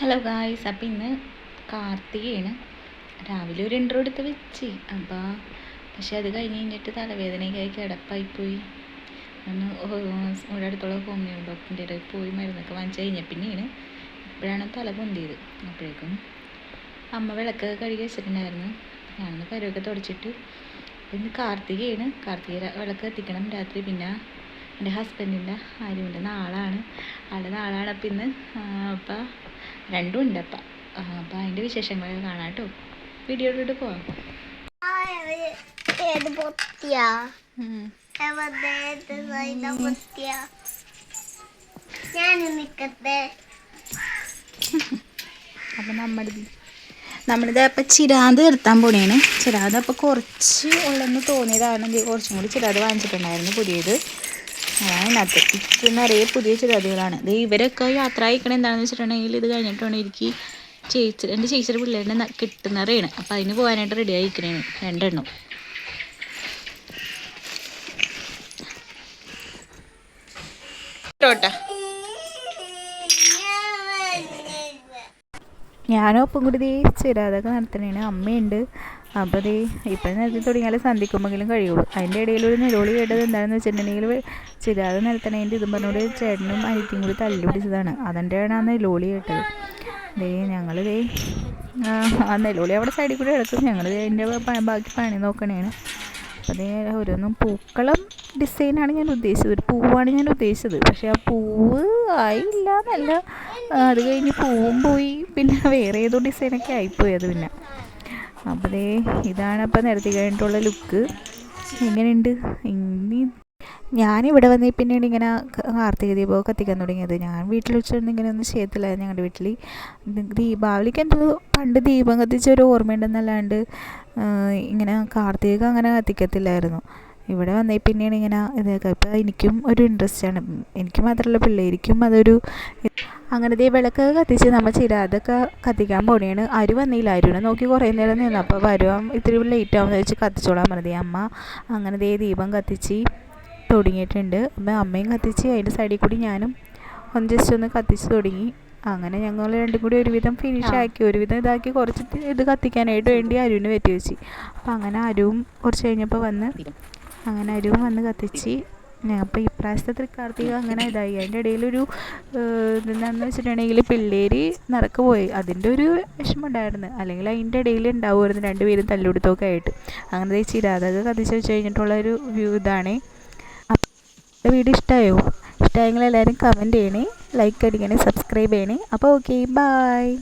Hello guys അപ്പം ഇന്ന് കാർത്തികയാണ്. രാവിലെ ഒരു ഇൻട്രോ എടുത്ത് വെച്ച്. അപ്പോൾ പക്ഷെ അത് കഴിഞ്ഞ് കഴിഞ്ഞിട്ട് തലവേദനയ്ക്കായി കിടപ്പായിപ്പോയി. ഒന്ന് ഇവിടെ അടുത്തുള്ള ഹോമിയോ ഡോക്ടറിന്റെ ഇടയിൽ പോയി മരുന്നൊക്കെ വാങ്ങിച്ച് കഴിഞ്ഞ പിന്നെയാണ് ഇപ്പോഴാണ് തല പൊന്തിയത്. അപ്പോഴേക്കും അമ്മ വിളക്കൊക്കെ കഴുകി വെച്ചിട്ടുണ്ടായിരുന്നു. ഞാനൊന്ന് കരുവൊക്കെ തുടച്ചിട്ട് ഇന്ന് കാർത്തികയാണ്. കാർത്തിക വിളക്ക് എത്തിക്കണം. രാത്രി പിന്നെ എന്റെ ഹസ്ബൻഡിന്റെ ആര്യന്റെ നാളാണ്. ആളുടെ നാളാണ്? അപ്പം ഇന്ന് അപ്പം രണ്ടും ഉണ്ട് അപ്പം. അപ്പം അതിന്റെ വിശേഷങ്ങളൊക്കെ കാണാം കേട്ടോ വീഡിയോയിലോട്ട് പോവാം. ഞാൻ അപ്പം നമ്മുടെ നമ്മളിത് അപ്പം ചിരാത് നിർത്താൻ പോണേണ്. ചിരാത് അപ്പോൾ കുറച്ച് ഉള്ളെന്ന് തോന്നിയതാണ് ഇത് കുറച്ചും കൂടി ചിരാത് വാങ്ങിച്ചിട്ടുണ്ടായിരുന്നു പുതിയത്. അതാണ് ഇതിനകത്ത് ഇത് നിറയെ പുതിയ ചിരാതുകളാണ് ഇത് ഇവരൊക്കെ യാത്ര അയക്കണ എന്താണെന്ന് വെച്ചിട്ടുണ്ടെങ്കിൽ ഇത് കഴിഞ്ഞിട്ടാണ് എനിക്ക് ചേച്ചി എന്റെ ചേച്ചിയുടെ പിള്ളേരുടെ കിട്ടുന്നറിയാണ് അപ്പം അതിന് പോകാനായിട്ട് റെഡി ആയിരിക്കണേണ്. രണ്ടെണ്ണം. ഞാനും ഒപ്പം കൂടി ദേ ചിരാതൊക്കെ നടത്തണേണ് അമ്മയുണ്ട്. അപ്പോൾ ഈ ഇപ്പം നിരത്തി തുടങ്ങിയാലേ സന്ധിക്കുമ്പോഴെങ്കിലും കഴിയുള്ളൂ. അതിന്റെ ഇടയിൽ ഒരു നിലവിളി കേട്ടത് എന്താണെന്ന് വെച്ചിട്ടുണ്ടെങ്കിൽ ചിരാത് നിലത്തണേന്റെ ഇതും പറഞ്ഞോട് ചേട്ടനും അനിയത്തിയും കൂടി തല്ലി പിടിച്ചതാണ്. അതിന്റെയാണ് ആ നിലവിളി കേട്ടത്. ദേ ഞങ്ങൾ ദേ ആ നിലവിളി അവിടെ സൈഡിൽ കൂടി കിടക്കും ഞങ്ങൾ അതിന്റെ ബാക്കി പണി നോക്കണേണ്. അപ്പം ഓരോന്നും പൂക്കളം ഡിസൈനാണ് ഞാൻ ഉദ്ദേശിച്ചത്. ഒരു പൂവാണ് ഞാൻ ഉദ്ദേശിച്ചത്. പക്ഷേ ആ പൂവ് ആയില്ല എന്നല്ല അത് കഴിഞ്ഞ് പൂവും പോയി. പിന്നെ വേറെ ഏതോ ഡിസൈനൊക്കെ ആയിപ്പോയി അത് പിന്നെ. അപ്പോൾ ദേ ഇതാണ് അപ്പോൾ നിരത്തി കഴിഞ്ഞിട്ടുള്ള ലുക്ക്. എങ്ങനെയുണ്ട്? ഇനി ഞാനിവിടെ വന്നേ പിന്നീട് ഇങ്ങനെ കാർത്തിക ദീപമൊക്കെ കത്തിക്കാൻ തുടങ്ങിയത്. ഞാൻ വീട്ടിൽ വെച്ചിരുന്ന ഇങ്ങനെ ഒന്നും ചെയ്യത്തില്ലായിരുന്നു ഞങ്ങളുടെ വീട്ടിൽ ദീപാവലിക്ക് എന്തോ പണ്ട് ദീപം കത്തിച്ച ഒരു ഓർമ്മയുണ്ടെന്നല്ലാണ്ട് ഇങ്ങനെ കാർത്തിക അങ്ങനെ കത്തിക്കത്തില്ലായിരുന്നു. ഇവിടെ വന്നേ പിന്നെയാണ് ഇങ്ങനെ ഇതൊക്കെ ഇപ്പോൾ എനിക്കും ഒരു ഇൻട്രസ്റ്റ് ആണ്. എനിക്ക് മാത്രമല്ല പിള്ളേർക്കും അതൊരു അങ്ങനെ ദേ വിളക്ക് കത്തിച്ച് നമ്മൾ ചിരാതൊക്കെ കത്തിക്കാൻ പോണേണ്. അരു വന്നില്ല. അരുവിനെ നോക്കി കുറേ നേരം നിന്നു. അപ്പോൾ വരുവാൻ ഇത്തിരി ലേറ്റ് ആവുമെന്ന് വെച്ച് കത്തിച്ചോളാൻ പറഞ്ഞത് അമ്മ അങ്ങനെ ദേ ദീപം കത്തിച്ച് തുടങ്ങിയിട്ടുണ്ട്. അപ്പം അമ്മയും കത്തിച്ച് അതിന്റെ സൈഡിൽ കൂടി ഞാനും ഒന്ന് ജസ്റ്റ് ഒന്ന് കത്തിച്ച് തുടങ്ങി. അങ്ങനെ ഞങ്ങൾ രണ്ടും കൂടി ഒരുവിധം ഫിനിഷ് ആക്കി. ഒരുവിധം ഇതാക്കി. കുറച്ച് ഇത് കത്തിക്കാനായിട്ട് വേണ്ടി അരുവിന് വെറ്റി വെച്ച്. അപ്പം അങ്ങനെ അരുവും കുറച്ച് കഴിഞ്ഞപ്പോൾ വന്ന് അങ്ങനെ അരുവും വന്ന് കത്തിച്ച് അപ്പോൾ ഇപ്രാവശ്യത്തെ കാർത്തിക അങ്ങനെ ഇതായി. അതിന്റെ ഇടയിലൊരു എന്താണെന്ന് വെച്ചിട്ടുണ്ടെങ്കിൽ പിള്ളേര് നിറക്ക് പോയി. അതിന്റെ ഒരു വിഷമം ഉണ്ടായിരുന്നു അല്ലെങ്കിൽ അതിന്റെ ഇടയിൽ ഉണ്ടാവുമായിരുന്നു രണ്ടുപേരും തല്ലുകൊടുത്തൊക്കെ ആയിട്ട്. അങ്ങനെ ചിരാതൊക്കെ കത്തിച്ച് വെച്ച് കഴിഞ്ഞിട്ടുള്ള ഒരു വ്യൂ ഇതാണ്. വീഡിയോ ഇഷ്ടമായോ ഇഷ്ടമായെങ്കിൽ എല്ലാവരും കമന്റ് ചെയ്യണേ ലൈക്ക് അടിക്കണേ സബ്സ്ക്രൈബ് ചെയ്യണേ. അപ്പോൾ ഓക്കെ ബായ്